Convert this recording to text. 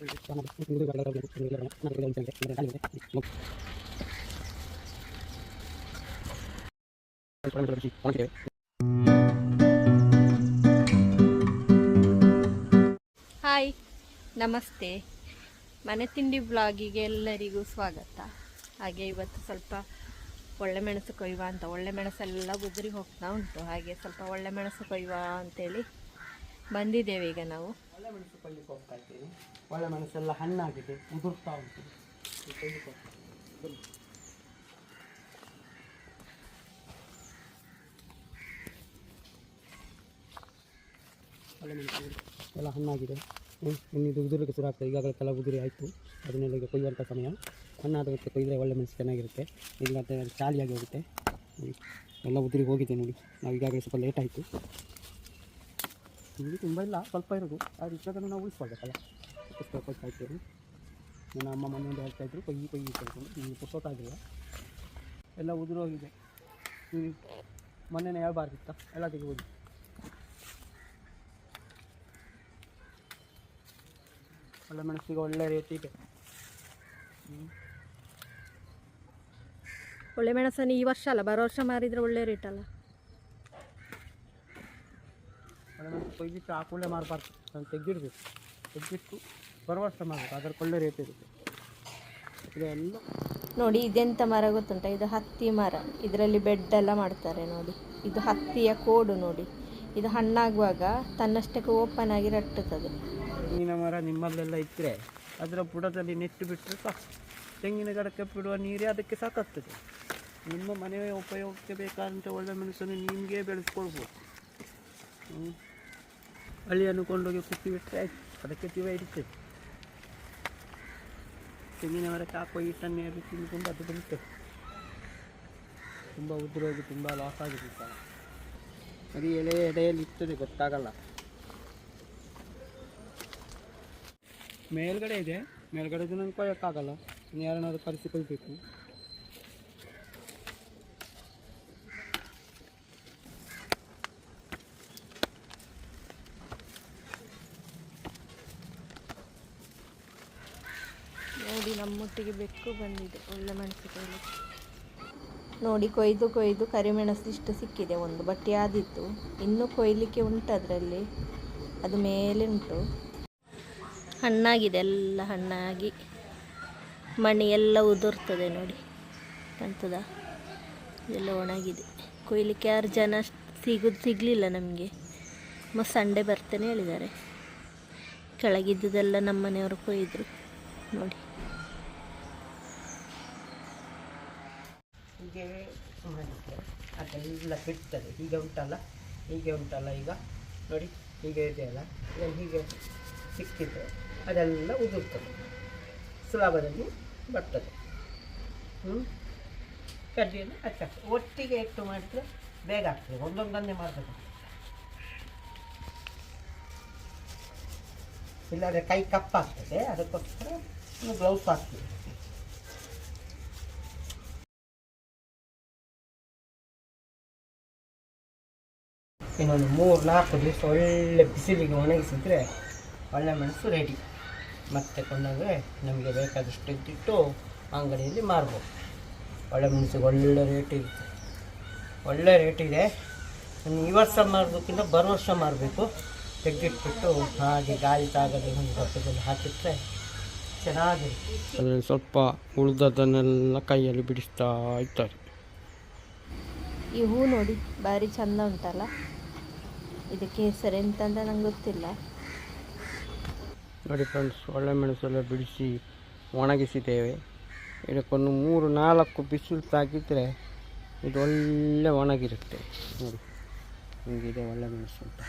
Hi ನಮಸ್ತೆ. ಮನೆ ತಿಂಡಿ ಬ್ಲಾಗಿಗೆ ಎಲ್ಲರಿಗೂ ಸ್ವಾಗತ. ಹಾಗೆ ಇವತ್ತು ಸ್ವಲ್ಪ ಒಳ್ಳೆ ಮೆಣಸು ಕೊಯ್ಯುವ ಅಂತ, ಒಳ್ಳೆ ಮೆಣಸೆಲ್ಲ ಉದುರಿ ಹೋಗ್ತಾ ಉಂಟು. ಹಾಗೆ ಸ್ವಲ್ಪ ಒಳ್ಳೆ ಮೆಣಸು ಕೊಯ್ಯುವ ಅಂತೇಳಿ ಬಂದಿದ್ದೇವೆ ಈಗ ನಾವು. ಒಳ್ಳೆ ಮೆಣಸು ಕೊಯ್ಲಿಕ್ಕೆ ಹೋಗ್ತಾ ಇದ್ದೀನಿ ಒಳ್ಳೆ ಮೆಣಸೆಲ್ಲ ಹಣ್ಣಾಗಿದೆ, ಉದುರ್ತಾ ಉಂಟು. ಕೊಯ್ಲಿಕ್ಕೆ ಹೋಗ್ತಾ ಎಲ್ಲ ಹಣ್ಣಾಗಿದೆ. ಇನ್ನಿದು ಉದುರಕ್ಕೆ ಶುರು ಆಗ್ತದೆ ಈಗಾಗಲೇ ಕೆಲವು ಉದುರಿ ಆಯಿತು. ಅದನ್ನೆಲ್ಲ ಈಗ ಕೊಯ್ಯುವಂಥ ಸಮಯ. ಹಣ್ಣಾದ ಹೊತ್ತು ಕೊಯ್ದರೆ ಒಳ್ಳೆ ಮೆಣಸು ಚೆನ್ನಾಗಿರುತ್ತೆ. ಇಲ್ಲ ಚಾಲಿಯಾಗಿ ಹೋಗುತ್ತೆ. ಎಲ್ಲ ಉದುರಿ ಹೋಗಿದೆ ನೋಡಿ. ನಾವು ಈಗಾಗಲೇ ಸ್ವಲ್ಪ ಲೇಟ್ ಆಯಿತು. ಇಲ್ಲಿ ತುಂಬ ಇಲ್ಲ, ಸ್ವಲ್ಪ ಇರೋದು. ಆ ಇಷ್ಟದನ್ನು ನಾವು ಉಳಿಸ್ಕೊಳ್ಬೇಕಲ್ಲ. ಪುಸ್ತಕ ನನ್ನ ಅಮ್ಮ ಮನೆಯಿಂದ ಹೇಳ್ತಾ ಇದ್ರು, ಕೊಯ್ಯಿ ಕೊಯ್ಯಿ ಕೇಳ್ಕೊಂಡು ಈಗ ಪುಸ್ತಕ ಎಲ್ಲ ಉದುರೋಗಿದೆ ಹ್ಞೂ ಮೊನ್ನೆನೇ ಹೇಳ್ಬಾರ್ದಿತ್ತ. ಎಲ್ಲ ತೆಗಿಬೋದು ಒಳ್ಳೆ ಮೆಣಸಿಗೆ ಒಳ್ಳೆ ರೇಟ್ ಇದೆ. ಒಳ್ಳೆ ಮೆಣಸನ್ನು ಈ ವರ್ಷ ಅಲ್ಲ, ಬರೋ ವರ್ಷ ಮಾರಿದರೆ ಒಳ್ಳೆ ರೇಟ್ ಅಲ್ಲ ಒಳ್ಳೆ ಮೆಣಸು ಕೊಯ್ದಿಟ್ಟು ಆ ಕೂಡಲೇ ಮಾರಬಾರ್ದು. ನಾನು ತೆಗೆದಿಡ್ಬೇಕು. ತೆಗೆದಿಟ್ಟು ಬರುವಷ್ಟು ಮಾಡಬೇಕು. ಅದರ ಕೊಳ್ಳೆ ರೇಟ್ ಇರುತ್ತೆ. ಇದೆಲ್ಲ ನೋಡಿ ಇದೆಂಥ ಮರ ಗೊತ್ತುಂಟ? ಇದು ಹತ್ತಿ ಮರ. ಇದರಲ್ಲಿ ಬೆಡ್ ಎಲ್ಲ ಮಾಡ್ತಾರೆ ನೋಡಿ. ಇದು ಹತ್ತಿಯ ಕೋಡು ನೋಡಿ. ಇದು ಹಣ್ಣಾಗುವಾಗ ತನ್ನಷ್ಟಕ್ಕೆ ಓಪನ್ ಆಗಿ ರಟ್ಟುತ್ತದೆ. ತೆಂಗಿನ ಮರ ನಿಮ್ಮಲ್ಲೆಲ್ಲ ಇದ್ದರೆ ಅದರ ಬುಡದಲ್ಲಿ ನೆಟ್ಟು ಬಿಟ್ಟರೆ ಸಾಕು. ತೆಂಗಿನ ಗಿಡಕ್ಕೆ ಬಿಡುವ ನೀರೇ ಅದಕ್ಕೆ ಸಾಕಾಗ್ತದೆ. ನಿಮ್ಮ ಮನೆಯ ಉಪಯೋಗಕ್ಕೆ ಬೇಕಾದಂಥ ಒಳ್ಳೆ ಮೆಣಸನ್ನು ನಿಮಗೆ ಬೆಳೆಸ್ಕೊಳ್ಬೋದು. ಹಳ್ಳಿಯನ್ನು ಕೊಂಡೋಗಿ ಕುಟ್ಟಿ ಬಿಟ್ಟರೆ ಅದಕ್ಕೆ ಜೀವ ಇರ್ತದೆ ತೆಂಗಿನ ಮರಕ್ಕೆ ಹಾಕೋ ಹಿಟ್ಟನ್ನು ಅದು ತಿಂದುಕೊಂಡು ಅದು ಬರುತ್ತದೆ ತುಂಬ ಉದುರೋಗಿ ತುಂಬ ಲಾಸ್ ಆಗಿದೆ ಸರ್. ಅದು ಎಲೆ ಎಡೆಯಲ್ಲಿ ಇರ್ತದೆ, ಗೊತ್ತಾಗಲ್ಲ. ಮೇಲ್ಗಡೆ ಇದೆ. ಮೇಲ್ಗಡೆ ನಂಗೆ ಕೊಯ್ಯೋಕ್ಕಾಗಲ್ಲ ಯಾರನ್ನಾದ್ರೂ ನೋಡಿ ನಮ್ಮೊಟ್ಟಿಗೆ ಬೆಕ್ಕು ಬಂದಿದೆ ಒಳ್ಳೆ ಮೆಣಸು ಕೊಯ್ಲಿಕ್ಕೆ ನೋಡಿ, ಕೊಯ್ದು ಕೊಯ್ದು ಕರಿಮೆಣಸು ಇಷ್ಟು ಸಿಕ್ಕಿದೆ ಒಂದು ಬಟ್ಟೆ ಆದಿತ್ತು. ಇನ್ನೂ ಕೊಯ್ಲಿಕ್ಕೆ ಉಂಟು ಅದರಲ್ಲಿ. ಅದು ಮೇಲೆ ಉಂಟು. ಹಣ್ಣಾಗಿದೆ, ಎಲ್ಲ ಹಣ್ಣಾಗಿ. ಮಣಿ ಎಲ್ಲ ಉದುರ್ತದೆ ನೋಡಿ, ಕಂತದ. ಎಲ್ಲ ಒಣಗಿದೆ. ಕೊಯ್ಲಿಕ್ಕೆ ಯಾರು ಜನ ಸಿಗೋದು ಸಿಗಲಿಲ್ಲ ನಮಗೆ. ಮತ್ತು ಸಂಡೆ ಬರ್ತೇನೆ ಹೇಳಿದ್ದಾರೆ. ಕೆಳಗಿದ್ದುದೆಲ್ಲ ನಮ್ಮ ಮನೆಯವರು ಕೊಯ್ದರು. ನೋಡಿ. ಹೀಗೆ ಮಾಡಿದರೆ ಅದೆಲ್ಲ ಬಿಡ್ತದೆ. ಹೀಗೆ ಉಂಟಲ್ಲ? ಹೀಗೆ ಉಂಟಲ್ಲ ಈಗ? ನೋಡಿ, ಹೀಗೆ ಇದೆಯಲ್ಲ ಇದನ್ನು ಹೀಗೆ ಸಿಕ್ಕಿದ್ರೆ ಅದೆಲ್ಲ ಉದುರ್ತದೆ. ಸುಲಭದಲ್ಲಿ ಬರ್ತದೆ. ಹ್ಞೂ ಕಡ್ಡಿಯನ್ನು ಅಚ್ಚಾಗ್ತದೆ ಒಟ್ಟಿಗೆ ಇಟ್ಟು ಮಾಡಿದ್ರೆ ಬೇಗ ಆಗ್ತದೆ. ಒಂದೊಂದನ್ನೇ ಮಾಡಬೇಕು. ಇಲ್ಲಾದರೆ ಕೈ ಕಪ್ಪಾಗ್ತದೆ. ಅದಕ್ಕೋಸ್ಕರ ಗ್ಲೌಸ್ ಹಾಕ್ತೀವಿ ಇನ್ನೊಂದು ಮೂರು ನಾಲ್ಕು ದಿವಸ ಒಳ್ಳೆ ಬಿಸಿಲಿಗೆ ಒಣಗಿಸಿದ್ರೆ ಒಳ್ಳೆ ಮೆಣಸು ರೆಡಿ ಮತ್ತೆ ಕೊಂಡೋಗಿ ನಮಗೆ ಬೇಕಾದಷ್ಟು ಇದ್ದಿಟ್ಟು ಅಂಗಡಿಯಲ್ಲಿ ಮಾರ್ಬೋದು. ಒಳ್ಳೆ ಮೆಣಸಿಗೆ ಒಳ್ಳೆ ರೇಟ್ ಇರುತ್ತೆ. ಒಳ್ಳೆ ರೇಟ್ ಇದೆ. ಇನ್ನು ಈ ವರ್ಷ ಮಾರಬೇಕಿಂತ ಬರೋ ವರ್ಷ ಮಾರಬೇಕು. ತೆಗೆದಿಟ್ಬಿಟ್ಟು ಹಾಗೆ ಗಾಳಿ ತಾಗದೆ ಒಂದು ಗೊತ್ತದಲ್ಲಿ ಹಾಕಿದ್ರೆ ಚೆನ್ನಾಗಿರುತ್ತೆ. ಅದರಲ್ಲಿ ಸ್ವಲ್ಪ ಉಳಿದದನ್ನೆಲ್ಲ ಕೈಯಲ್ಲಿ ಬಿಡಿಸ್ತಾ ಇರ್ತಾರೆ ಈ ಹೂ ನೋಡಿ ಭಾರಿ ಚಂದ ಉಂಟಲ್ಲ? ಇದಕ್ಕೆ ಹೆಸರು ಎಂತಂತ ನಂಗೆ ಗೊತ್ತಿಲ್ಲ. ನೋಡಿ ಫ್ರೆಂಡ್ಸ್ ಒಳ್ಳೆ ಮೆಣಸೆಲ್ಲ ಬಿಡಿಸಿ ಒಣಗಿಸಿದ್ದೇವೆ. ಇದಕ್ಕೊಂದು ಮೂರು, ನಾಲ್ಕು ಬಿಸಿಲು ತಾಕಿದರೆ ಇದು ಒಳ್ಳೆ ಒಣಗಿರುತ್ತೆ. ನೋಡಿ, ಹಿಂಗಿದೆ ಒಳ್ಳೆ ಮೆಣಸು ಅಂತ.